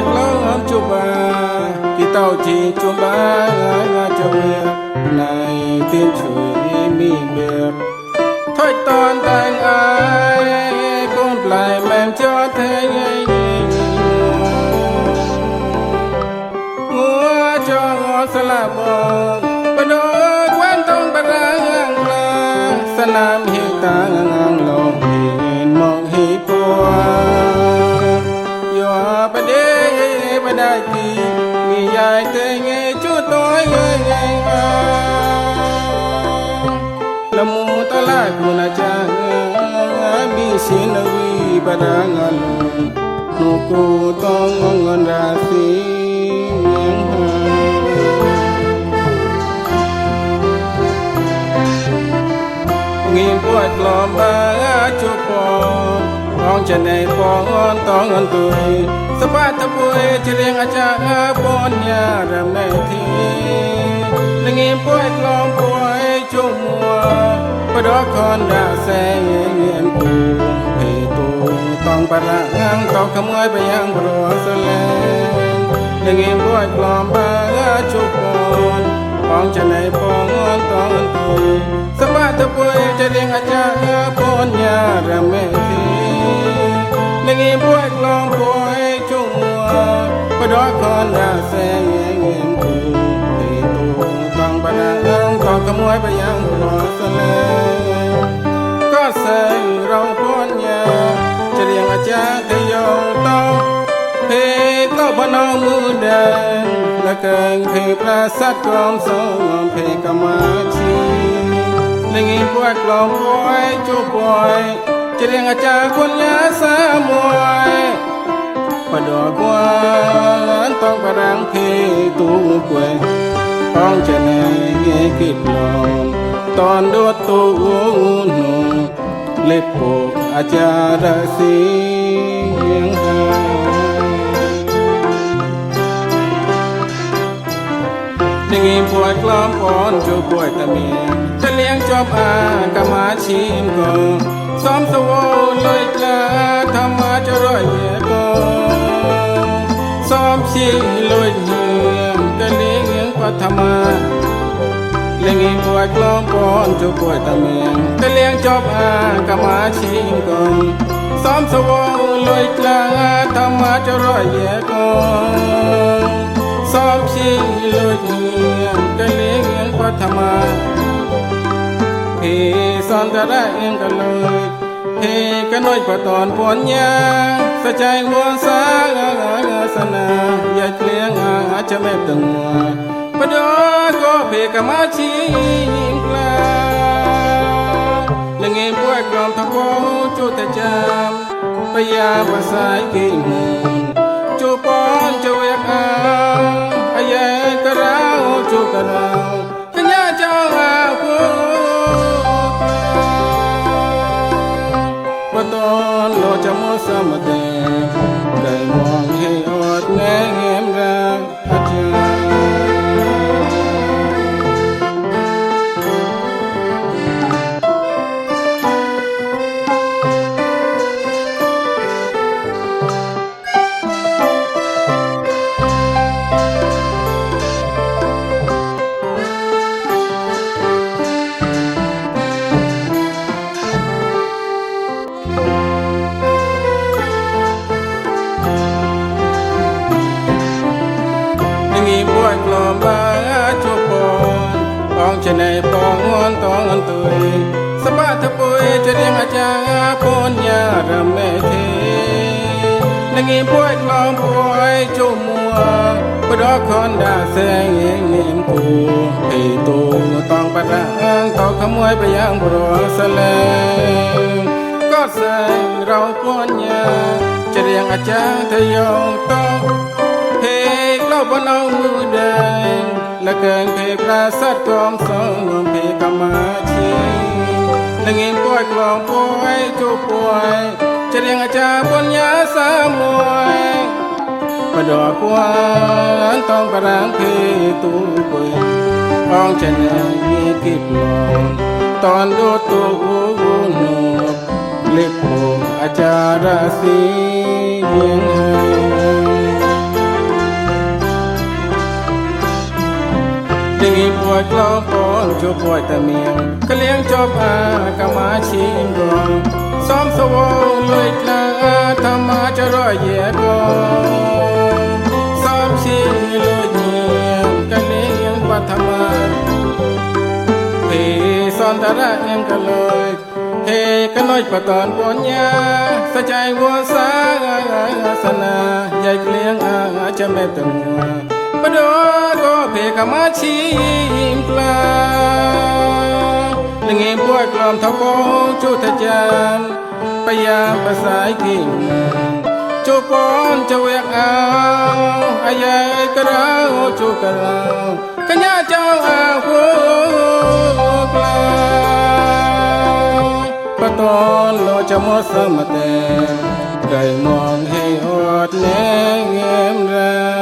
lớn lâu ấm khi tàu chỉ chụp bà gái và chụp mẹ. Này tiên chửi mi biệt thôi toàn thành ai, cũng lại mềm cho thế ngay ngúa cho ngó sẽ là bồn bà đôi quen tông bà ra ngang là sẽ hiện tại panangan Nuku tongongon rasi yang Ngimpuat lomba cupong Ong jenai pongon tongon tui Sepat tepui ciling acak ponnya ramai ti Ngimpuat lompuai cumua Pedokon dah sayang yang pun องปัดละงางเขาขโมยไปยังโปรสเลนยังเงี้ยวยกลอมบางาชุกคนปองจะไหนปองงอนตองตุยสมาธิปุยจะเลี้ยงอาจารย์ปนยาระเมทียังเงี้ยวยกลอมปุยจุงมัวปรดอยคอนนาเสงเงี้ยงี้ยตีตุงตองปัดละงางเขาขโมยไปยัง และเกิงเพราสักกลอมสองเพกมาชีลิงิปวยกลอมปวยจูปวยจะเรียงอาจารย์คนยาสามวยปะดอกวนต้องประดังเพตู ดลองตอนโดดตูหนูเล็บปกอาจารย์สียังหายังงี้ปวดกล้อมปอนจูปวดตะเมียจะเลี้ยงจอบอากะมาชิมก็ซ้อมสวเลยกลาธรรมะจะรอยเยก็ซ้อมชีลอยเหียมกะเลี้ยงปัทมาเลี้ยงงี้ปวดกล้อมปอนจูปวดตะเมียจะเลี้ยงจอบอากะมาชิมก็ซ้อมสวเลยกลาธรรมะจะรอยเยก็ ซ้อมชิงลอยเงียงกะเลียงปัทมาเฮสันตะระเองกะเลยเฮกะน้อยปะตอนปอนยาสะใจวัวสางางางาสนาอย่าเลียงอาจะไม่ตึงมัวปะดอก็เพกะมาชิงกลาละเงป่วยกลอมทะโกจุตะจามปะยาภาษากิ่ง Shankaram cenai pongon tongon tui Sebab tepui cering aja punya remeti Nengi buat gelombang cumua Pedok konda senging ku Itu tong padang Tau kamuai bayang bro seleng Kau seng rau punya Cering aja tayong tong ละเกินเพลงปราสัตกอมสองเพลงกามาชีและเงินป่วยกลองป่วยจูป่วยจะเรียงอาจารย์บนยาสามวยประดอกวันต้องประรางเพตูป่วยป้องจะแนมีกิบลองตอนดูตัวหนูเล็บโปอาจารย์สีเยียงให้ ទួយក្លងពនជួបពួយតែមៀងក្លៀងជាប់អាកមាឈីងរងសំសវងលួយក្លាធម្មចរយាកងសំឈីលួយញៀងកលៀងបឋមាទេសន្តរៈញៀងកលួយហេកណុយបតនពញ្ញាសច្ចៃវសាអាសនាយាយក្លៀងអាចមេតញ្ញា ก็มาชิมปลาละเงบวยกลอมท่าโปจุทะจานปยาปภาษากิ่งจูปอนจะเวกเอาอายายกระเอาจูกระเอากัญญาเจ้าอาคูกลาปะตอนโลจะมอสมะแต่ไก่มองให้อดแนงเงมรา